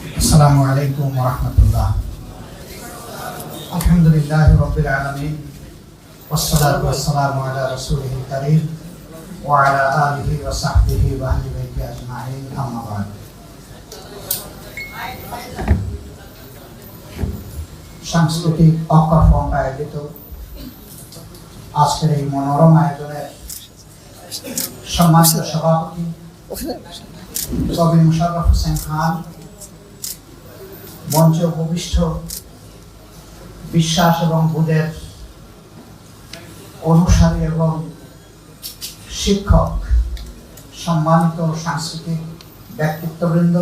السلام عليكم ورحمة الله الحمد لله رب العالمين والصلاة والسلام على رسوله الكريم وعلى آله وصحبه وأهل بيته أجمعين أما بعد সাংস্কৃতিক অক্ষর ফ্রন্ট আয়োজিত আজকের এই মনোরম আয়োজনের সম্মানিত সভাপতি কবি মুশাররফ হোসেন খান মঞ্চে উপবিষ্ট, বিশ্বাস এবং বুধের অনুসারী এবং শিক্ষক, সম্মানিত সাংস্কৃতিক ব্যক্তিত্ববৃন্দ,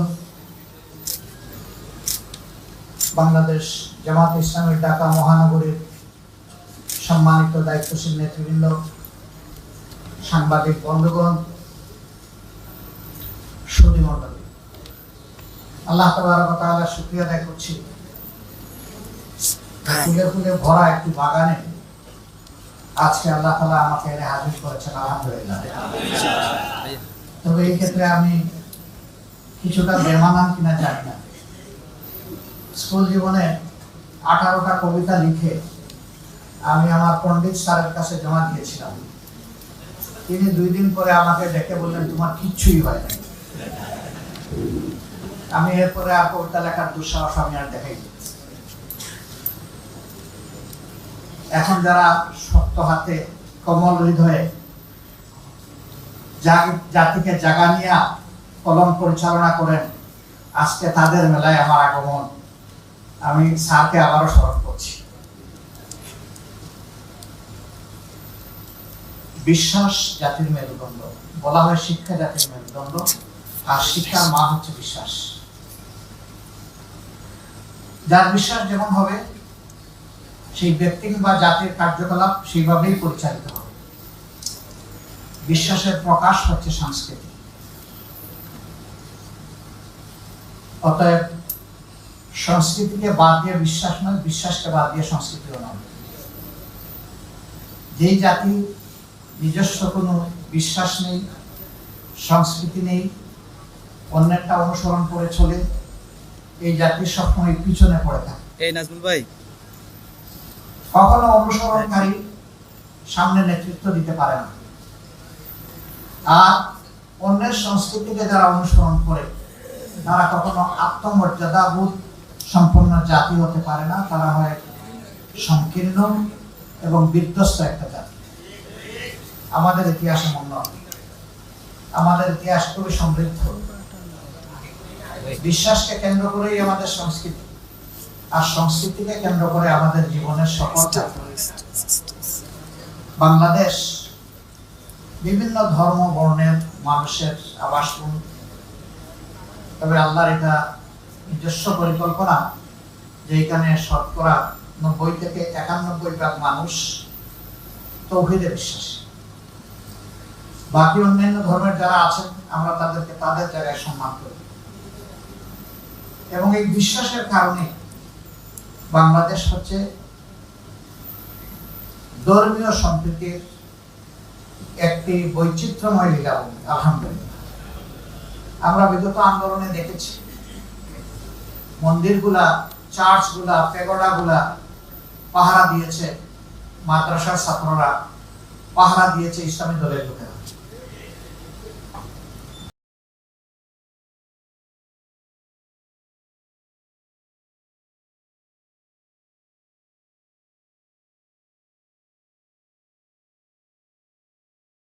বাংলাদেশ জামাত ইসলামের ঢাকা মহানগরীর সম্মানিত দায়িত্বশীল নেতৃবৃন্দ, সাংবাদিক বন্ধুগণ সুদী মণ্ডলী আল্লাহ তাআলা শুক্রিয়া আদায় করছি। ফুলে ফুলে ভরা একটি বাগানে আজকে আল্লাহ তাআলা আমাকে এনে হাজির করেছেন আলহামদুলিল্লাহ। তবে এই ক্ষেত্রে আমি কিছুটা বেমানান কিনা জানি না। স্কুল জীবনে আঠারোটা কবিতা লিখে আমি আমার পণ্ডিত স্যারের কাছে জমা দিয়েছিলাম। তিনি দুই দিন পরে আমাকে ডেকে বললেন তোমার কিচ্ছুই হয় না। আমি এরপরে আর কবিতা লেখার দুঃসাহস আমি আর দেখাই এখন যারা শক্ত হাতে, কমল হৃদয়ে জাতিকে জাগানিয়া কলম পরিচালনা করেন, আজকে তাদের মেলায় আমার আগমন। আমি স্যারকে আবারও স্মরণ করছি। বিশ্বাস জাতির মেরুদণ্ড। বলা হয় শিক্ষা জাতির মেরুদণ্ড। আর শিক্ষার মা হচ্ছে বিশ্বাস। যার বিশ্বাস যেমন হবে, সেই ব্যক্তি বা জাতির কার্যকলাপ সেইভাবেই পরিচালিত হবে। বিশ্বাসের প্রকাশ হচ্ছে সংস্কৃতি অতএব সংস্কৃতিকে বাদ দিয়ে বিশ্বাস নয়, বিশ্বাসকে বাদ দিয়ে সংস্কৃতিও নয়। যেই জাতি নিজস্ব কোনো বিশ্বাস নেই, সংস্কৃতি নেই, অন্যেরটা অনুসরণ করে চলে এই জাতির সবসময় পিছনে পড়ে থাকে। এই নাজমুল ভাই। কখনো অনুসরণকারী সামনে নেতৃত্ব দিতে পারে না। আর অন্যের সংস্কৃতিকে যারা অনুসরণ করে তারা কখনো আত্মমর্যাদা বোধ সম্পন্ন জাতি হতে পারে না। তারা হয় সংকীর্ণ এবং বিধ্বস্ত একটা জাতি। আমাদের ইতিহাস এমন নয় আমাদের ইতিহাস খুবই সমৃদ্ধ। বিশ্বাসকে কেন্দ্র করেই আমাদের সংস্কৃতি। আর সংস্কৃতিকে কেন্দ্র করে আমাদের জীবনের সকল যাত্রা। বাংলাদেশ বিভিন্ন ধর্ম, বর্ণের মানুষের আবাসভূমি। তবে আল্লাহর এটা নিজস্ব পরিকল্পনা যে এখানে শতকরা নব্বই থেকে একানব্বই ভাগ মানুষ তৌহিদে বিশ্বাসী। বাকি অন্যান্য ধর্মের যারা আছেন, আমরা তাদেরকে তাদের জায়গায় সম্মান করি। এবং এই বিশ্বাসের কারণে বাংলাদেশ হচ্ছে ধর্মীয় সম্প্রীতির একটি বৈচিত্র্যময় লীলাভূমি আলহামদুলিল্লাহ। আমরা বিগত আন্দোলনে দেখেছি, মন্দিরগুলা, চার্চগুলা, পেগোডাগুলা পাহারা দিয়েছে, মাদ্রাসার ছাত্ররা পাহারা দিয়েছে ইসলামী দলের লোকেরা।